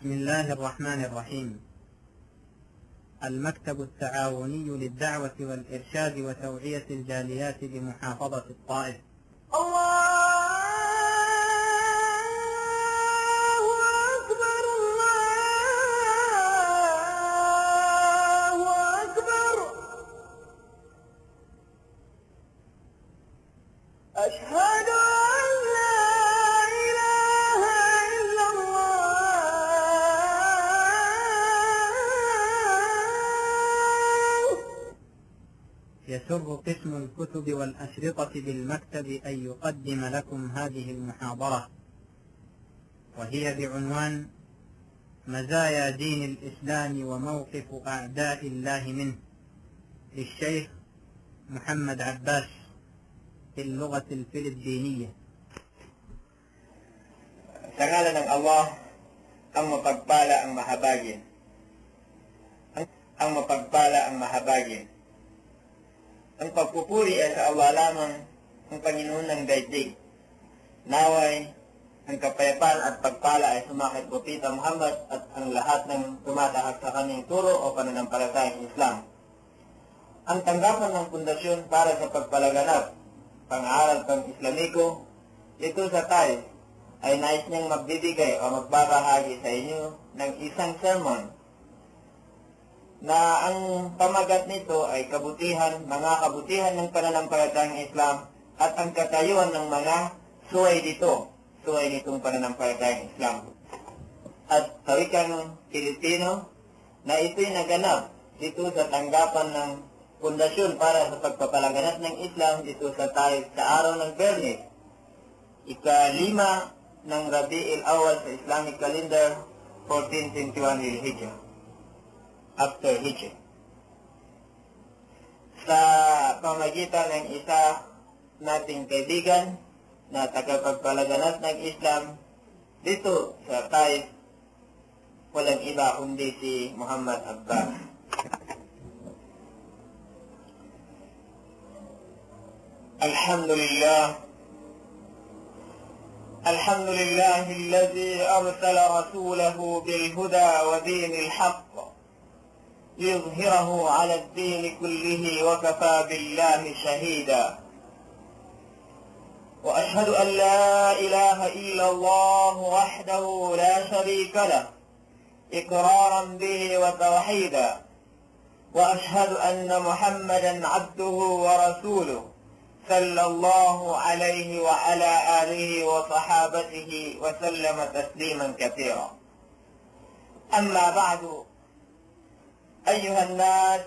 بسم الله الرحمن الرحيم. المكتب التعاوني للدعوة والإرشاد وتوعية الجاليات بمحافظة الطائف. يسر قسم الكتب والأشرطة بالمكتب أن يقدم لكم هذه المحاضرة وهي بعنوان مزايا دين الإسلام وموقف أعداء الله منه للشيخ محمد عباس في اللغة الفلبينية Sa ngalan ng Allah, ang mapagpala ang mahabagin. Ang, ang mapagpala ang mahabagin. Ang pagpupuri ay sa Allah lamang ang Panginoon ng daigdig. Naway, ang kapayapaan at pagpala ay sumakit Propeta Muhammad at ang lahat ng tumatahak sa kanyang turo o pananampalatayang Islam. Ang tanggapan ng pundasyon para sa pagpalaganap, pang-aaral pang Islamiko, ito sa tayo ay nais niyang magbibigay o magbabahagi sa inyo ng isang sermon na ang pamagat nito ay kabutihan, mga kabutihan ng pananampalatayang Islam at ang katayuan ng mga suway dito, suway nitong pananampalatayang Islam. At sa wikang Pilipino na ito'y naganap dito sa tanggapan ng pundasyon para sa pagpapalaganap ng Islam dito sa tayo sa araw ng Bernis, ika-lima ng Rabi'il Awal sa Islamic calendar 1421 Lil Hijjah after Hijjah sa pamagitan ng isa nating kaibigan na tagapagpalaganap ng Islam dito sa Taif walang iba kundi si Muhammad Abbas Alhamdulillah الحمد لله الذي أرسل رسوله بالهدى ودين الحق ليظهره على الدين كله وكفى بالله شهيدا. وأشهد أن لا إله إلا الله وحده لا شريك له إقرارا به وتوحيدا. وأشهد أن محمدا عبده ورسوله صلى الله عليه وعلى آله وصحابته وسلم تسليما كثيرا. أما بعد أيها الناس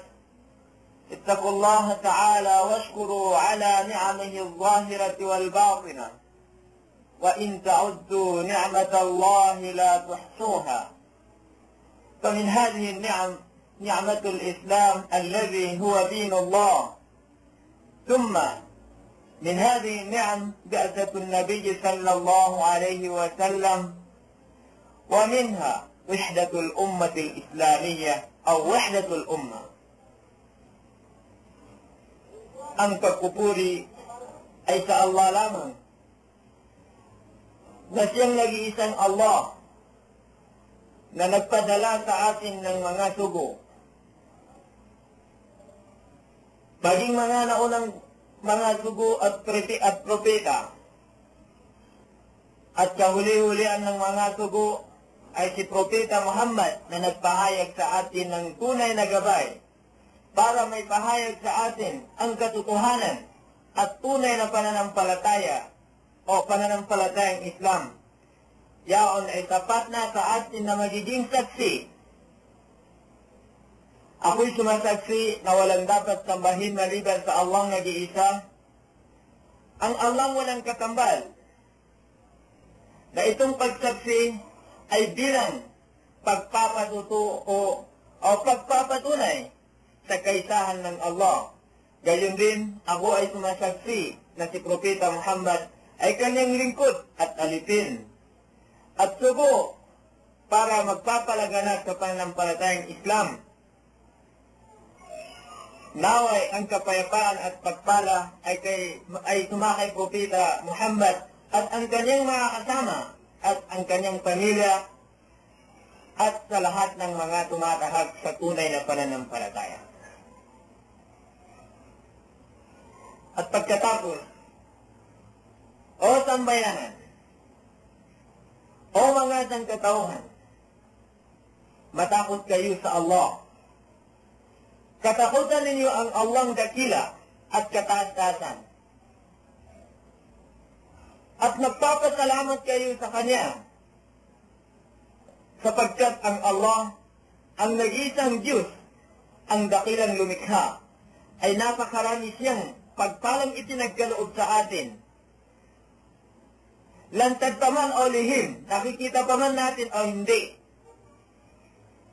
اتقوا الله تعالى واشكروا على نعمه الظاهرة والباطنة. وإن تعدوا نعمة الله لا تحصوها. فمن هذه النعم نعمة الإسلام الذي هو دين الله. ثم من هذه النعم بعثة النبي صلى الله عليه وسلم ومنها وحدة الأمة الإسلامية أو وحدة الأمة ang pagpupuri ay sa Allah lamang na siyang nag-iisang Allah na nagpadala sa atin ng mga sugo maging mga naunang mga sugo at, preti at propeta. At kahuli-hulian ng mga sugo ay si Propeta Muhammad na nagpahayag sa atin ng tunay na gabay para may pahayag sa atin ang katotohanan at tunay na pananampalataya o pananampalatayang Islam. Yaon ay tapat na sa atin na magiging saksi Ako'y sumasaksi na walang dapat sambahin maliban sa Allah nag-iisa. Ang Allah walang katambal. Na itong pagsaksi ay bilang pagpapatuto o, o pagpapatunay sa kaisahan ng Allah. Gayon din, ako ay sumasaksi na si Propeta Muhammad ay kanyang lingkod at alipin. At sugo para magpapalaganap sa pananampalatayang Islam Naway ang kapayapaan at pagpala ay, kay, ay sumakay Propeta Muhammad at ang kanyang mga kasama at ang kanyang pamilya at sa lahat ng mga tumatahak sa tunay na pananampalataya. At pagkatapos, o sambayanan, o mga sangkatauhan, matakot kayo sa Allah. Katakutan ninyo ang Allahng dakila at kataas-taasan. At nagpapasalamat kayo sa Kanya sapagkat ang Allah, ang nag-iisang Diyos, ang dakilang lumikha, ay napakarami siyang pagpalang itinagkaloob sa atin. Lantad pa man o lihim, nakikita pa man natin o hindi.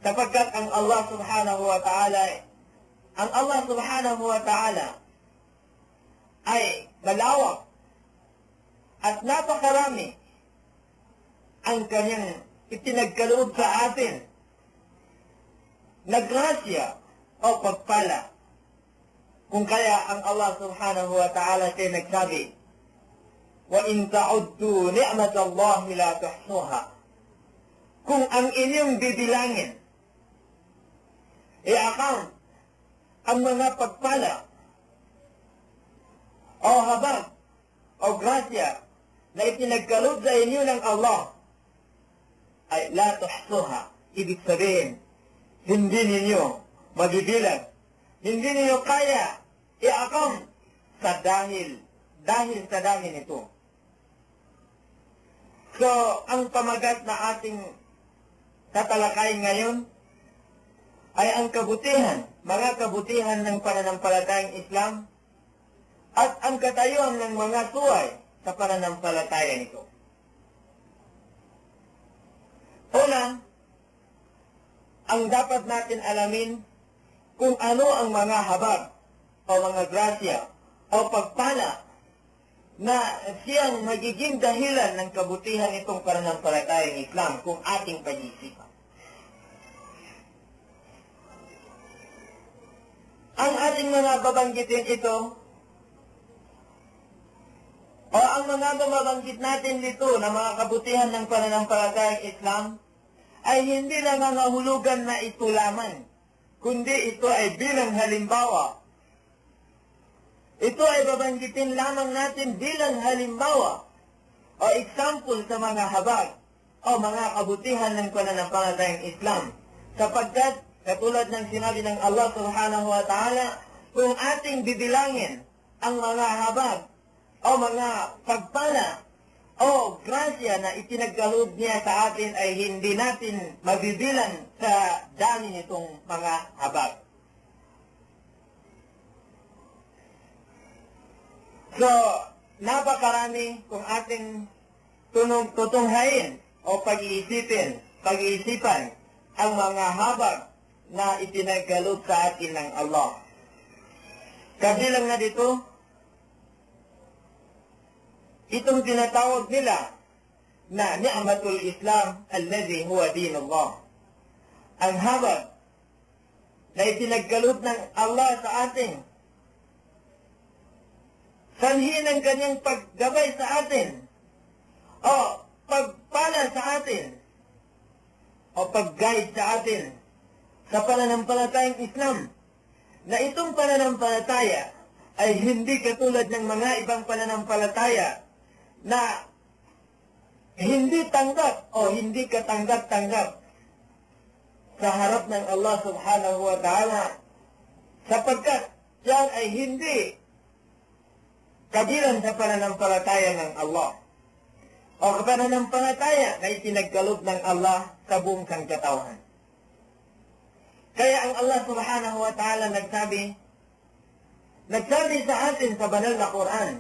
Sapagkat ang Allah subhanahu wa ta'ala, ang Allah subhanahu wa ta'ala ay malawak at napakarami ang kanyang itinagkaloob sa atin na grasya o pagpala. Kung kaya ang Allah subhanahu wa ta'ala siya nagsabi, وَإِن تَعُدُّوا نِعْمَةَ اللَّهِ لَا تُحْصُوهَا Kung ang inyong bibilangin, i-account ang mga pagpala o habag o grasya na itinagkaloob sa inyo ng Allah, ay la tuhsuha. Ibig sabihin, hindi ninyo magibilang. Hindi ninyo kaya i-account sa dahil, dahil sa dahil ito. So, ang pamagat na ating tatalakayin ngayon ay ang kabutihan, mga kabutihan ng pananampalatayang Islam at ang katayuan ng mga suway sa pananampalataya nito. Una, ang dapat natin alamin kung ano ang mga habag o mga grasya o pagpala na siyang magiging dahilan ng kabutihan itong pananampalatayang Islam kung ating pag-iisipan. Ang ating mga babanggitin ito o ang mga bumabanggit natin dito na mga kabutihan ng pananampalatayang Islam ay hindi lang nangahulugan na ito lamang, kundi ito ay bilang halimbawa. Ito ay babanggitin lamang natin bilang halimbawa o example sa mga habag o mga kabutihan ng pananampalatayang Islam. Sapagkat, katulad ng sinabi ng Allah subhanahu wa ta'ala, kung ating bibilangin ang mga habag o mga pagpala o grasya na itinagkaloob niya sa atin ay hindi natin mabibilan sa dami nitong mga habag. So, napakarami kung ating tunong tutunghayin o pag-iisipin, pag-iisipan ang mga habag na itinagkaloob sa atin ng Allah. Kabilang na dito, itong tinatawag nila na ni'matul Islam alladhi huwa din Allah. Ang habag na itinagkaloob ng Allah sa atin. Sanhi ng kanyang paggabay sa atin. O pagpala sa atin. O pag-guide sa atin sa pananampalatayang Islam. Na itong pananampalataya ay hindi katulad ng mga ibang pananampalataya na hindi tanggap o hindi katanggap-tanggap sa harap ng Allah subhanahu wa ta'ala sapagkat yan ay hindi kabilang sa pananampalataya ng Allah o pananampalataya na itinagkaloob ng Allah sa buong sangkatauhan. Kaya ang Allah subhanahu wa ta'ala nagsabi, nagsabi sa atin sa banal na Quran,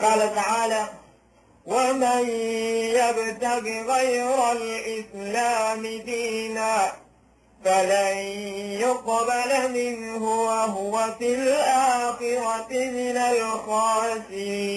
وقال تعالى ومن يبتغ غير الإسلام دينا فلن يقبل منه وهو في الآخرة من الخاسرين